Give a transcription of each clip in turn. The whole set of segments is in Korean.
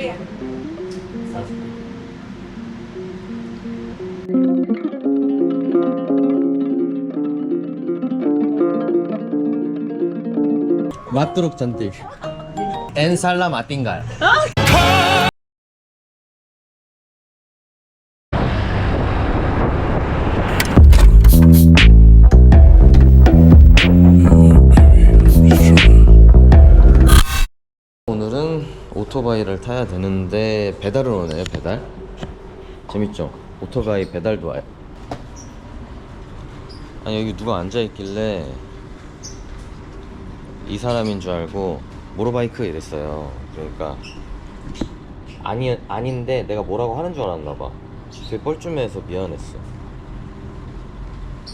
Korea. 맞도록 잔뜩 엔살람 아띵갈 오토바이를 타야 되는데 배달을 오네요 배달 재밌죠? 오토바이 배달도 와요 아니 여기 누가 앉아있길래 이 사람인 줄 알고 모로바이크 이랬어요. 그러니까 아니 아닌데 내가 뭐라고 하는 줄 알았나 봐. 되게 뻘쭘해서 미안했어.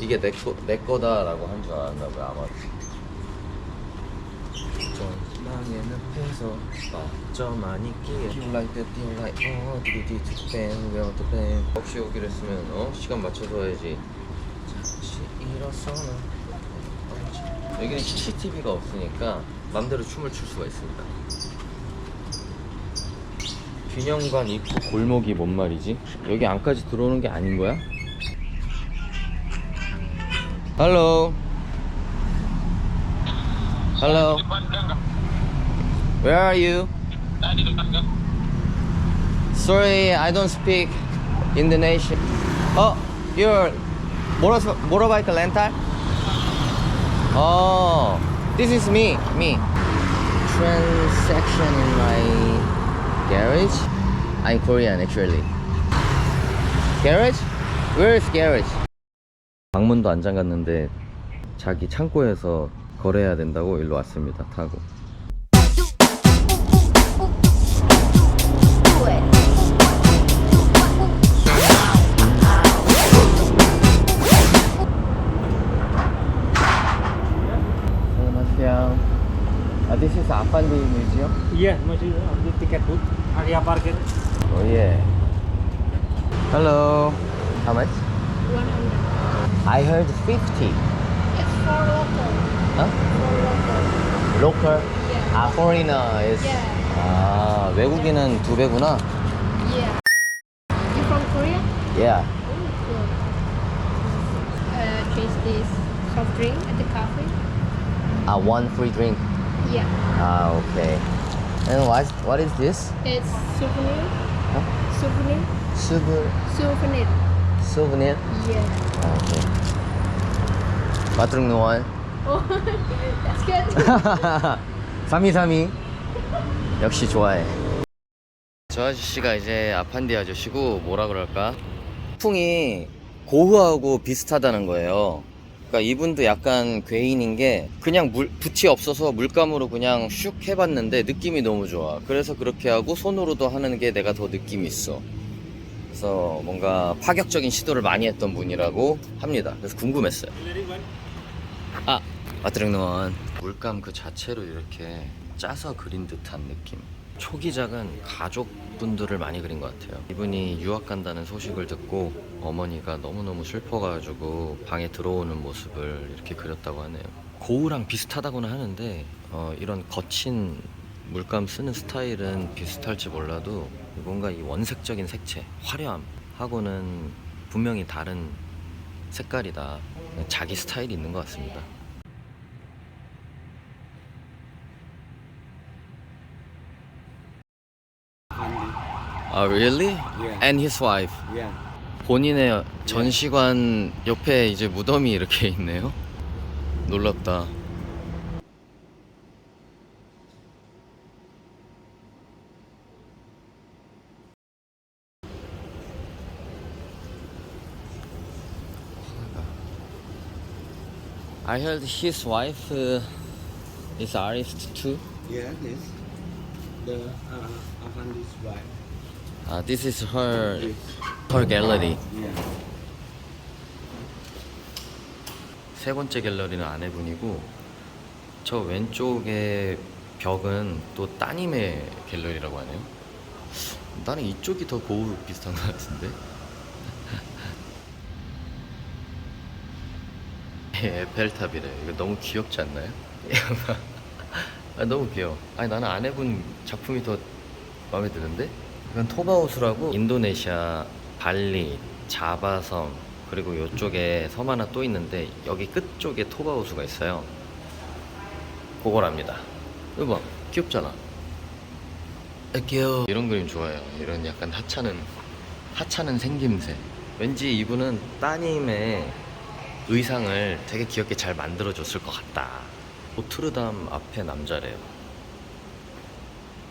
이게 내 거, 내 거다라고 한 줄 알았나 봐요, 아마. 전망의 늪에서 어쩜 아니기에 Feel like that, feel like oh, bang, the bang 혹시 오기로 했으면 어? 시간 맞춰서 와야지 잠시 일어서는 여기는 CCTV가 없으니까 맘대로 춤을 출 수가 있습니다. 균형관 입구 골목이 뭔 말이지? 여기 안까지 들어오는 게 아닌 거야? Hello. Hello. Where are you? Sorry, I don't speak Indonesian. Oh, you're motor motorbike rental? Oh, this is me, me. Transaction in my garage. I'm Korean actually. Garage? Where is garage? 방문도 안 잠갔는데 자기 창고에서 거래해야 된다고 일로 왔습니다. 타고. 안녕하세요. 아, this is Afandi Museum. Iya, masih ambil tiket bu. Area parkir. Oh yeah. Hello. How much? 100. I heard 50. It's for local. Huh? Local. 아, foreigner is. Yeah. 아, 외국인은 두 배구나. Yeah. You from Korea? Yeah. Oh, good. Uh, taste this soft drink at the cafe. 아, one free drink. Yeah. 아, okay. And what what is this? It's souvenir. Huh? Souvenir. Souvenir. Souvenir. Souvenir. Yeah. 아, 오케이. 마 good. 3232 역시 좋아해. 저 아저씨가 이제 아판디 아저씨고 뭐라 그럴까? 풍이 고흐하고 비슷하다는 거예요. 그러니까 이분도 약간 괴인인 게 그냥 물, 붓이 없어서 물감으로 그냥 슉 해봤는데 느낌이 너무 좋아. 그래서 그렇게 하고 손으로도 하는 게 내가 더 느낌이 있어. 그래서 뭔가 파격적인 시도를 많이 했던 분이라고 합니다. 그래서 궁금했어요 아, 마트랭노원 물감 그 자체로 이렇게 짜서 그린 듯한 느낌. 초기작은 가족분들을 많이 그린 것 같아요. 이분이 유학 간다는 소식을 듣고 어머니가 너무너무 슬퍼가지고 방에 들어오는 모습을 이렇게 그렸다고 하네요. 고우랑 비슷하다고는 하는데 어, 이런 거친 물감 쓰는 스타일은 비슷할지 몰라도 뭔가 이 원색적인 색채, 화려함하고는 분명히 다른 색깔이다. 자기 스타일이 있는 것 같습니다. 아, really? Yeah. And his wife. Yeah. 본인의 전시관 옆에 이제 무덤이 이렇게 있네요. 놀랍다. I heard his wife uh, is artist too. Yeah, this. The uh, Avandi's wife. Uh, this is her her gallery. 세 번째 갤러리는 아내분이고 저 왼쪽의 벽은 또 따님의 갤러리라고 하네요. 나는 이쪽이 더 고우 비슷한 것 같은데. 에펠탑이래. 이거 너무 귀엽지 않나요? 아, 너무 귀여워. 아니 나는 아내분 작품이 더 마음에 드는데? 이건 토바우스라고. 인도네시아 발리 자바섬 그리고 이쪽에 섬 하나 또 있는데 여기 끝쪽에 토바우스가 있어요. 그거랍니다. 이거 봐 귀엽잖아. 아, 귀여워. 이런 그림 좋아해요. 이런 약간 하찮은 하찮은 생김새. 왠지 이분은 따님의 의상을 되게 귀엽게 잘 만들어줬을 것 같다. 노트르담 앞에 남자래요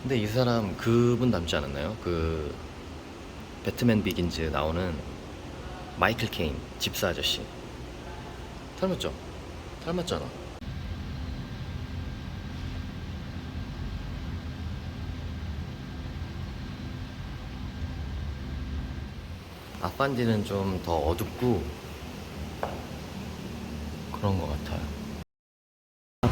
근데 이 사람 그분 닮지 않았나요? 그 배트맨 비긴즈 나오는 마이클 케인 집사 아저씨 닮았죠? 닮았잖아 아판디는 좀 더 어둡고 그런 것 같아요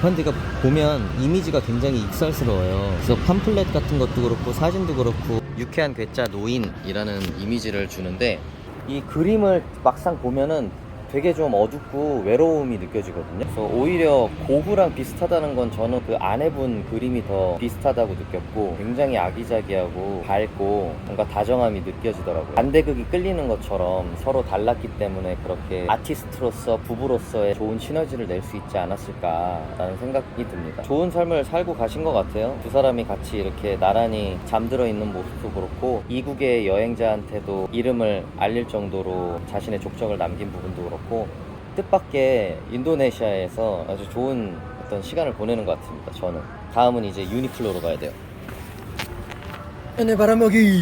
아판디가 보면 이미지가 굉장히 익살스러워요. 그래서 팜플렛 같은 것도 그렇고 사진도 그렇고 유쾌한 괴짜 노인이라는 이미지를 주는데 이 그림을 막상 보면은 되게 좀 어둡고 외로움이 느껴지거든요. 그래서 오히려 고흐랑 비슷하다는 건 저는 그 아내분 그림이 더 비슷하다고 느꼈고 굉장히 아기자기하고 밝고 뭔가 다정함이 느껴지더라고요. 반대극이 끌리는 것처럼 서로 달랐기 때문에 그렇게 아티스트로서 부부로서의 좋은 시너지를 낼 수 있지 않았을까라는 생각이 듭니다. 좋은 삶을 살고 가신 것 같아요. 두 사람이 같이 이렇게 나란히 잠들어 있는 모습도 그렇고 이국의 여행자한테도 이름을 알릴 정도로 자신의 족적을 남긴 부분도 그렇고 뜻밖의 인도네시아에서 아주 좋은 어떤 시간을 보내는 것 같습니다. 저는 다음은 이제 유니클로로 가야 돼요. 내 바람먹이.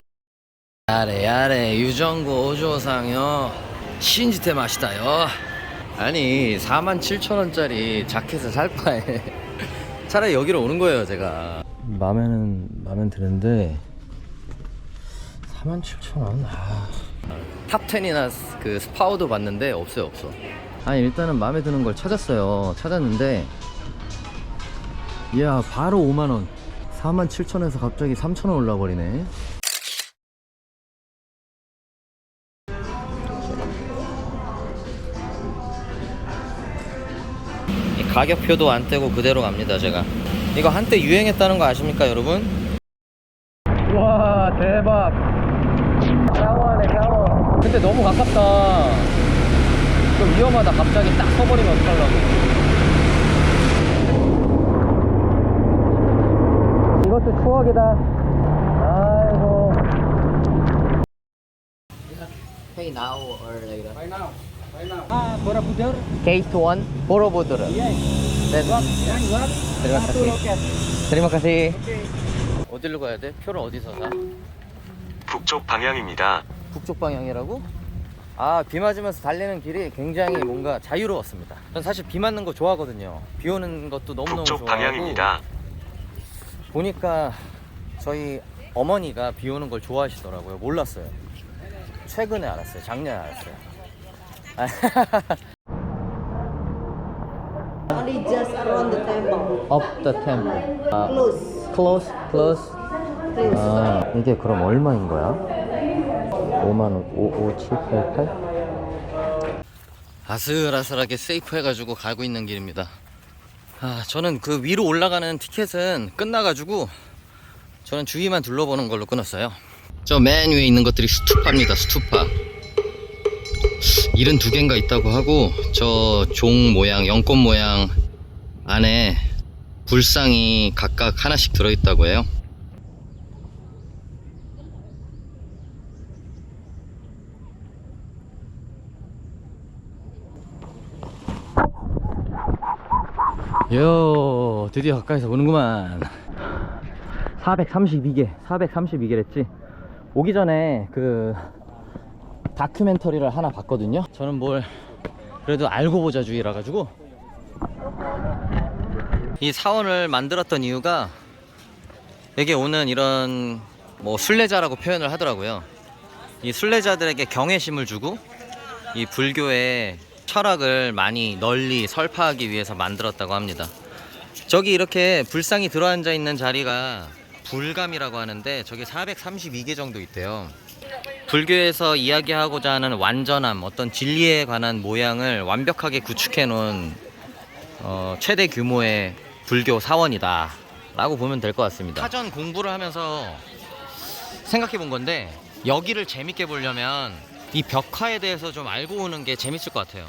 야래 야래 유정구 오조상요 신지태 맛이다요. 아니 4만 7천 원짜리 자켓을 살 바에 차라리 여기로 오는 거예요 제가. 마음에는 마음에 드는데 4만 7천 원. 아. 탑10이나 그 스파우도 봤는데 없어요 없어. 아니 일단은 마음에 드는 걸 찾았어요. 찾았는데 이야 바로 5만원. 4만 7천에서 갑자기 3천원 올라버리네. 이 가격표도 안 떼고 그대로 갑니다 제가. 이거 한때 유행했다는 거 아십니까 여러분? 와 대박 근데 너무 가깝다 좀 위험하다 갑자기 딱 서버리면 어떡하려고 이것도 추억이다 아이고 Pay now or later? Right now. Right now. Ah, Borobudur. Case 1 Borobudur Yes. 네. One what? Terima kasih. Terima kasih 어디로 가야 돼? 표를 어디서 사? 북쪽 방향입니다. 북쪽 방향이라고? 아, 비 맞으면서 달리는 길이 굉장히 뭔가 자유로웠습니다. 전 사실 비 맞는 거 좋아하거든요. 비 오는 것도 너무너무 북쪽 좋아하고 방향입니다. 보니까 저희 어머니가 비 오는 걸 좋아하시더라고요. 몰랐어요. 최근에 알았어요. 작년에 알았어요. Only just around the temple. Up the temple. 아, Close. close, close. Close. 아, 이게 그럼 얼마인 거야? 5만원, 5, 5, 7, 8, 8? 아슬아슬하게 세이프 해가지고 가고 있는 길입니다. 아, 저는 그 위로 올라가는 티켓은 끝나가지고 저는 주위만 둘러보는 걸로 끊었어요. 저 맨 위에 있는 것들이 스투파입니다, 스투파. 72개인가 있다고 하고 저 종 모양, 연꽃 모양 안에 불상이 각각 하나씩 들어있다고 해요. 요 드디어 가까이서 보는구만. 432개 432개랬지. 오기 전에 그 다큐멘터리를 하나 봤거든요. 저는 뭘 그래도 알고 보자 주의라 가지고 이 사원을 만들었던 이유가 여기 오는 이런 뭐 순례자라고 표현을 하더라고요. 이 순례자들에게 경외심을 주고 이 불교의 철학을 많이 널리 설파하기 위해서 만들었다고 합니다. 저기 이렇게 불상이 들어앉아 있는 자리가 불감이라고 하는데 저게 432개 정도 있대요. 불교에서 이야기하고자 하는 완전함, 어떤 진리에 관한 모양을 완벽하게 구축해 놓은 어, 최대 규모의 불교 사원이다. 라고 보면 될 것 같습니다. 사전 공부를 하면서 생각해 본 건데 여기를 재밌게 보려면 이 벽화에 대해서 좀 알고 오는 게 재밌을 것 같아요.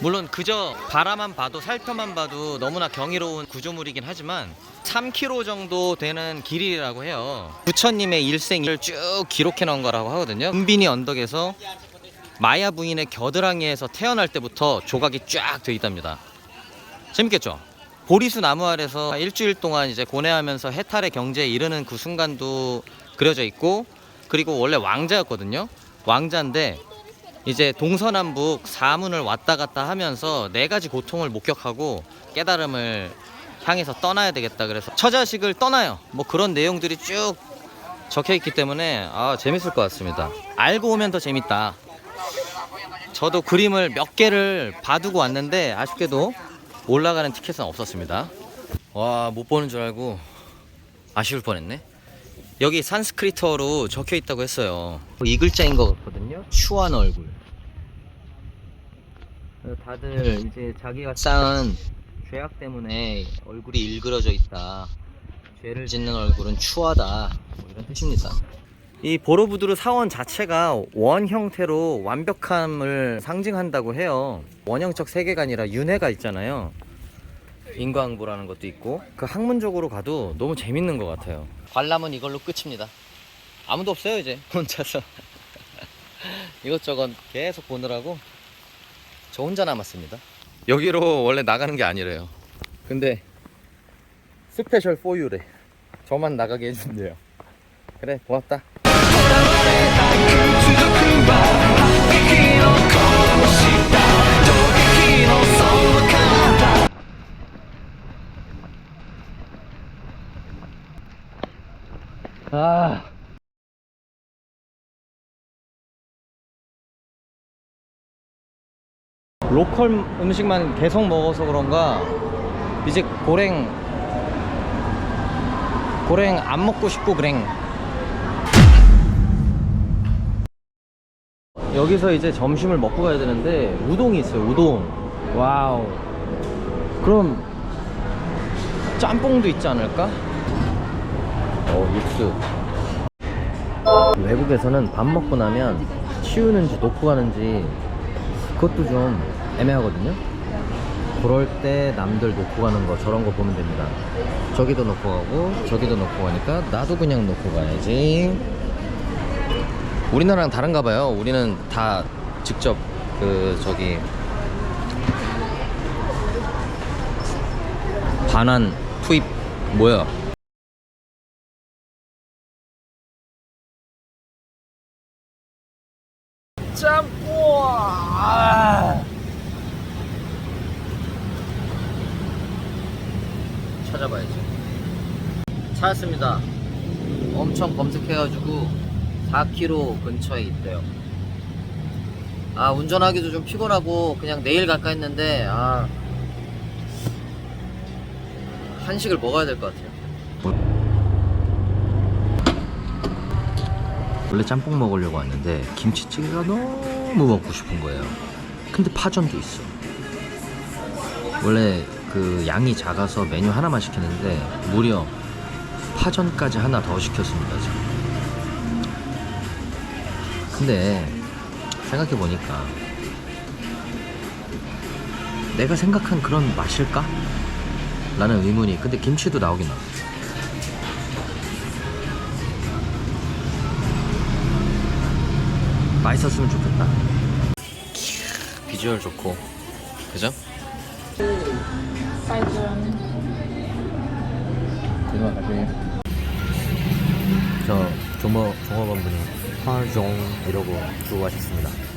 물론 그저 바라만 봐도 살펴만 봐도 너무나 경이로운 구조물이긴 하지만 3km 정도 되는 길이라고 해요. 부처님의 일생을 쭉 기록해 놓은 거라고 하거든요. 은빈이 언덕에서 마야 부인의 겨드랑이에서 태어날 때부터 조각이 쫙 돼 있답니다. 재밌겠죠? 보리수 나무 아래서 일주일 동안 이제 고뇌하면서 해탈의 경제에 이르는 그 순간도 그려져 있고 그리고 원래 왕자였거든요. 왕자인데 이제 동서남북 사문을 왔다 갔다 하면서 네 가지 고통을 목격하고 깨달음을 향해서 떠나야 되겠다 그래서 처자식을 떠나요. 뭐 그런 내용들이 쭉 적혀 있기 때문에 아 재밌을 것 같습니다. 알고 오면 더 재밌다. 저도 그림을 몇 개를 봐두고 왔는데 아쉽게도 올라가는 티켓은 없었습니다. 와 못 보는 줄 알고 아쉬울 뻔했네. 여기 산스크리트어로 적혀 있다고 했어요. 이 글자인 것 같거든요. 추한 얼굴. 다들 이제 자기가 쌓은 죄악 때문에 얼굴이 일그러져 있다. 죄를 짓는 얼굴은 추하다. 뭐 이런 뜻입니다. 이 보로부두르 사원 자체가 원 형태로 완벽함을 상징한다고 해요. 원형적 세계관이라 윤회가 있잖아요. 인과응보라는 것도 있고 그 학문적으로 가도 너무 재밌는 것 같아요. 관람은 이걸로 끝입니다. 아무도 없어요 이제 혼자서 이것저것 계속 보느라고 저 혼자 남았습니다. 여기로 원래 나가는 게 아니래요. 근데 스페셜 포유래. 저만 나가게 해준대요. 그래 고맙다. 아. 로컬 음식만 계속 먹어서 그런가 이제 고랭 고랭 안 먹고 싶고 그랭 여기서 이제 점심을 먹고 가야 되는데 우동이 있어요 우동 와우 그럼 짬뽕도 있지 않을까? 어 육수. 외국에서는 밥 먹고 나면 치우는지 놓고 가는지 그것도 좀 애매하거든요. 그럴 때 남들 놓고 가는 거 저런 거 보면 됩니다. 저기도 놓고 가고 저기도 놓고 가니까 나도 그냥 놓고 가야지. 우리나라랑 다른가 봐요. 우리는 다 직접 그 저기 반환 투입 뭐야 찾아봐야지. 찾았습니다. 엄청 검색해가지고 4km 근처에 있대요. 아 운전하기도 좀 피곤하고 그냥 내일 갈까 했는데 아 한식을 먹어야 될 것 같아요. 원래 짬뽕 먹으려고 왔는데 김치찌개가 너무 먹고 싶은 거예요. 근데 파전도 있어. 원래 그 양이 작아서 메뉴 하나만 시켰는데 무려 파전까지 하나 더 시켰습니다 지금. 근데 생각해 보니까 내가 생각한 그런 맛일까? 라는 의문이 근데 김치도 나오긴 나와 맛있었으면 좋겠다 비주얼 좋고 그죠? 고등어 나중에 저 종업 종업원분이 파종 이러고 주고 가셨습니다.